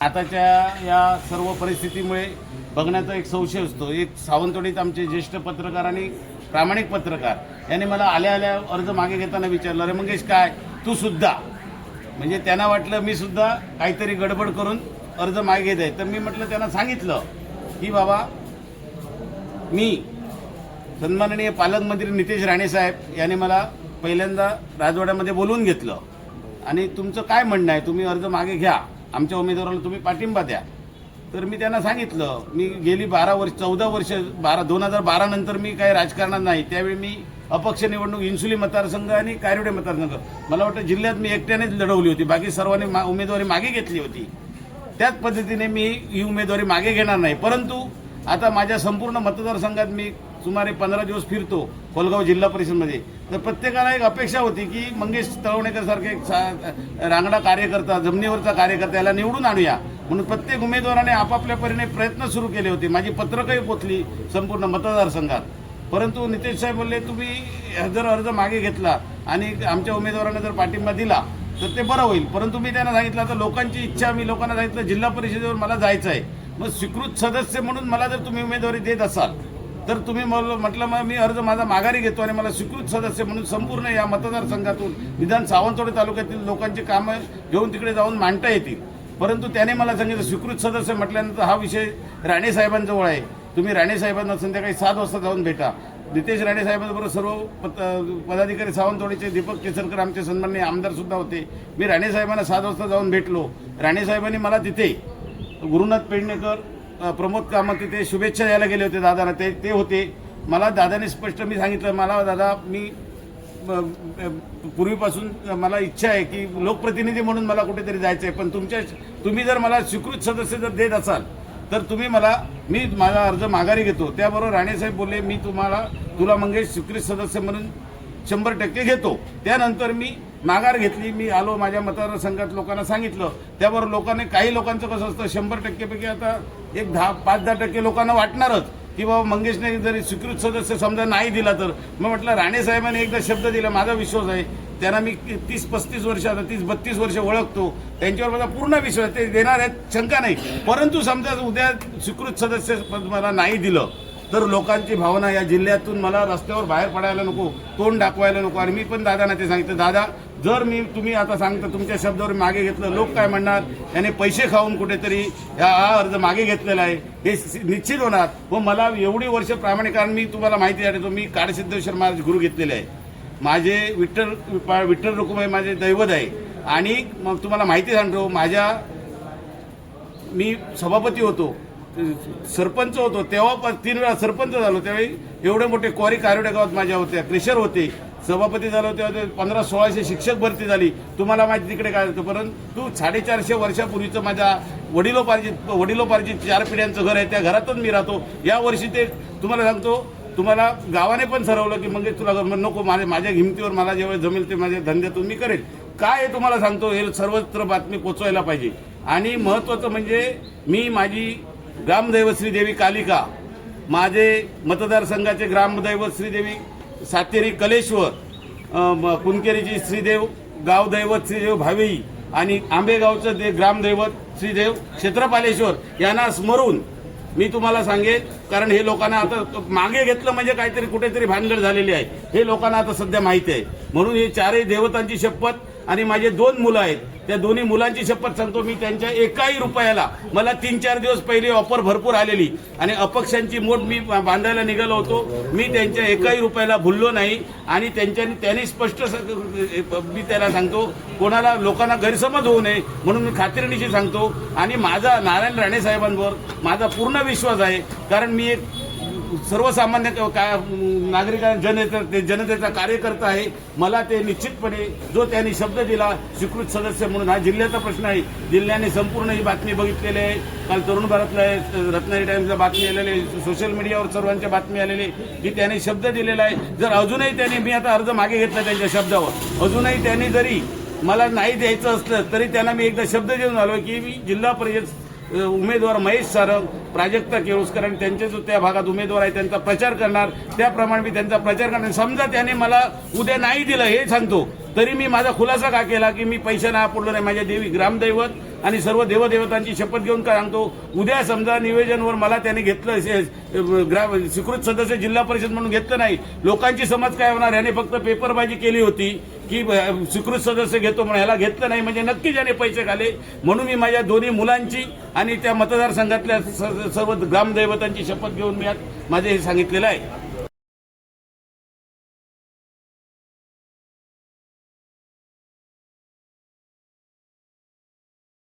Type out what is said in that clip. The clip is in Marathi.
आताच्या या सर्व परिस्थितीमुळे बघण्याचा एक संशय असतो. एक सावंतवाडीत आमचे ज्येष्ठ पत्रकार आणि प्रामाणिक पत्रकार यांनी मला आल्या आल्या अर्ज मागे घेताना विचारलं अरे मंगेश काय? तू सुद्धा? म्हणजे त्यांना वाटलं मी सुद्धा काहीतरी गडबड करून अर्ज मागे घेत आहे. तर मी म्हटलं त्यांना सांगितलं की बाबा मी सन्माननीय पालकमंत्री नितेश राणेसाहेब यांनी मला पहिल्यांदा राजवाड्यामध्ये बोलवून घेतलं आणि तुमचं काय म्हणणं आहे? तुम्ही अर्ज मागे घ्या. आमच्या उमेदवाराला तुम्ही पाठिंबा द्या. तर मी त्यांना सांगितलं मी गेली बारा वर्ष चौदा वर्ष बारा दोन हजार बारा नंतर मी काही राजकारणात नाही. त्यावेळी मी अपक्ष निवडणूक इन्सुली मतदारसंघ आणि कारिवडे मतदारसंघ. मला वाटतं जिल्ह्यात मी एकट्यानेच लढवली होती. बाकी सर्वांनी मा- उमेदवारी मागे घेतली होती. त्याच पद्धतीने मी ही उमेदवारी मागे घेणार नाही. परंतु आता माझ्या संपूर्ण मतदारसंघात मी सुमारे पंधरा दिवस फिरतो कोलगाव जिल्हा परिषदमध्ये. तर प्रत्येकाला एक अपेक्षा होती की मंगेश तळवणेकर सारखे सा- रांगडा कार्यकर्ता जमिनीवरचा कार्यकर्ता याला निवडून आणूया. म्हणून प्रत्येक उमेदवाराने आपापल्या परीने प्रयत्न सुरू केले होते. माझी पत्रकही पोचली संपूर्ण मतदारसंघात. परंतु नितेश साहेब बोलले तुम्ही जर अर्ज मागे घेतला आणि आमच्या उमेदवाराने जर पाठिंबा दिला तर ते बरं होईल. परंतु मी त्यांना सांगितलं आता लोकांची इच्छा मी लोकांना सांगितलं जिल्हा परिषदेवर मला जायचं आहे. मग स्वीकृत सदस्य म्हणून मला जर तुम्ही उमेदवारी देत असाल तर तुम्ही म्हटलं मग मी अर्ज माझा माघारी घेतो आणि मला स्वीकृत सदस्य म्हणून संपूर्ण या मतदारसंघातून विधान सावंतवाडी तालुक्यातील लोकांची कामं घेऊन तिकडे जाऊन मांडता येतील. परंतु त्याने मला सांगितलं स्वीकृत सदस्य म्हटल्यानंतर हा विषय राणे साहेबांजवळ आहे. तुम्ही राणे साहेबांना संध्याकाळी सात वाजता जाऊन भेटा. नितेश राणे साहेबांबरोबर सर्व पत- पदाधिकारी सावंतवाडीचे दीपक केसरकर आमचे सन्माननीय आमदार सुद्धा होते. मी राणे साहेबांना सात वाजता जाऊन भेटलो. राणे साहेबांनी मला तिथे गुरुनाथ पेडणेकर प्रमोद कामत तिथे शुभेच्छा द्यायला गेले होते दादांना ते ते होते. मला दादाने स्पष्ट मी सांगितलं मला दादा मी पूर्वीपासून मला इच्छा आहे की लोकप्रतिनिधी म्हणून मला कुठेतरी जायचं आहे. पण तुमच्या तुम्ही जर मला स्वीकृत सदस्य जर देत असाल तर तुम्ही मला मी माझा अर्ज माघारी घेतो. त्याबरोबर राणेसाहेब बोलले मी तुम्हाला तुला मंगेश स्वीकृत सदस्य म्हणून शंभर टक्के घेतो. त्यानंतर मी माघार घेतली मी आलो माझ्या मतदारसंघात लोकांना सांगितलं. त्याबरोबर लोकांनी काही लोकांचं कसं असतं शंभर टक्केपैकी आता एक दहा पाच दहा टक्के लोकांना वाटणारच की बाबा मंगेशने जरी स्वीकृत सदस्य समजा नाही दिला तर मग म्हटलं राणे साहेबांनी एकदा शब्द दिला माझा विश्वास आहे त्यांना मी तीस पस्तीस वर्ष आता तीस बत्तीस वर्ष ओळखतो त्यांच्यावर माझा पूर्ण विश्वास ते देणार आहेत शंका नाही. परंतु समजा उद्या स्वीकृत सदस्य पद मला नाही दिलं तर लोकांची भावना या जिल्ह्यातून मला रस्त्यावर बाहेर पडायला नको तोंड दाखवायला नको आणि मी पण दादांना ते सांगितलं दादा जर मी तुम्ही आता सांगता तुमच्या शब्दावर मागे घेतलं लोक काय म्हणणार? याने पैसे खाऊन कुठेतरी हा अर्ज मागे घेतलेला आहे. हे निश्चित होणार. व मला एवढी वर्ष प्रामाणिकांनी मी तुम्हाला माहिती आहे मी काडसिद्धेश्वर महाराज गुरु घेतलेले आहे. माझे विठ्ठल विठ्ठल रुकुमाई माझे दैवत आहे. आणि मग तुम्हाला माहिती सांगतो माझ्या मी सभापती होतो. सरपंच होतो तेव्हा पण तीन वेळा सरपंच झालो. त्यावेळी एवढे मोठे क्वारी कारोडे गावात माझ्या होत्या. क्रेशर होते. सभापती झालो तेव्हा ते पंधरा सोळाशे शिक्षक भरती झाली. तुम्हाला माहिती तिकडे काय होतं? परंतु साडेचारशे वर्षापूर्वीचं माझ्या वडिलोपार्जित वडिलोपार्जित चार पिढ्यांचं घर आहे. त्या घरातच मी राहतो. या वर्षी ते तुम्हाला सांगतो तुम्हाला गावाने पण ठरवलं की मग तुला नको माझ्या माझ्या हिमतीवर मला जेव्हा जमेल ते माझ्या धंद्यातून मी करेल. काय हे तुम्हाला सांगतो हे सर्वत्र बातमी पोचवायला पाहिजे. आणि महत्वाचं म्हणजे मी माझी ग्रामदैवत श्रीदेवी कालिका माझे मतदारसंघाचे ग्रामदैवत श्रीदेवी सातेरी कलेश्वर कुणकेरीची श्रीदेव गावदैवत श्रीदेव भावेई आणि आंबेगावचं दे ग्रामदैवत श्रीदेव क्षेत्रपालेश्वर यांना स्मरून मी तुम्हाला सांगेन कारण हे लोकांना आता मागे घेतलं म्हणजे काहीतरी कुठेतरी भानगड झालेली आहे. हे लोकांना आता सध्या माहिती आहे. म्हणून हे चारही देवतांची शपथ आणि माझे दोन मुलं आहेत. त्या दोन्ही मुलांची शपथ सांगतो मी त्यांच्या एकाही रुपयाला. मला तीन चार दिवस पहिले ऑफर भरपूर आलेली. आणि अपक्षांची मोठ मी बांधायला निघालो होतो. मी त्यांच्या एकाही रुपयाला भुललो नाही. आणि त्यांच्या त्यांनी स्पष्ट स- मी त्याला सांगतो कोणाला लोकांना गैरसमज होऊ नये म्हणून मी खात्रीनिशी सांगतो. आणि माझा नारायण राणे साहेबांवर माझा पूर्ण विश्वास आहे. कारण मी एक सर्वसामान्य काय का जनते ते जनतेचा कार्यकर्ता आहे. मला ते निश्चितपणे जो त्यांनी शब्द दिला स्वीकृत सदस्य म्हणून हा जिल्ह्याचा प्रश्न आहे. जिल्ह्याने संपूर्ण ही बातमी बघितलेली आहे. काल तरुण भारतला आहे, रत्नागिरी टाइम्सला बातमी आलेली आहे. सोशल मीडियावर सर्वांच्या बातमी आलेली आहे. की त्याने शब्द दिलेला आहे. जर अजूनही त्यांनी मी आता अर्ज मागे घेतला त्यांच्या शब्दावर. अजूनही त्यांनी जरी मला नाही द्यायचं असलं तरी त्यांना मी एकदा शब्द देऊन आलो की मी जिल्हा परिषद उमेदवार महेश सारंग प्राजक्ता केळुसकर आणि त्यांचे जो त्या भागात उमेदवार आहे त्यांचा प्रचार करणार. त्याप्रमाणे मी त्यांचा प्रचार करणार. समजा त्याने मला उद्या नाही दिलं हे सांगतो. तरी मी माझा खुलासा का केला की मी पैशाने पुढलं नाही? माझ्या देवी ग्रामदैवत आणि सर्व देवदेवतांची शपथ घेऊन काय सांगतो उद्या समजा निवेदनवर मला त्याने घेतलं ग्राम स्वीकृत सदस्य जिल्हा परिषद म्हणून घेतलं नाही. लोकांची समज काय होणार? याने फक्त पेपरबाजी केली होती. की स्वीकृत सदस्य घेतो म्हणून ह्याला घेतलं नाही म्हणजे नक्की ज्याने पैसे घाले म्हणून मी माझ्या दोन्ही मुलांची आणि त्या मतदारसंघातल्या स- सर्व ग्रामदैवतांची शपथ घेऊन मी आज माझे हे सांगितलेलं आहे.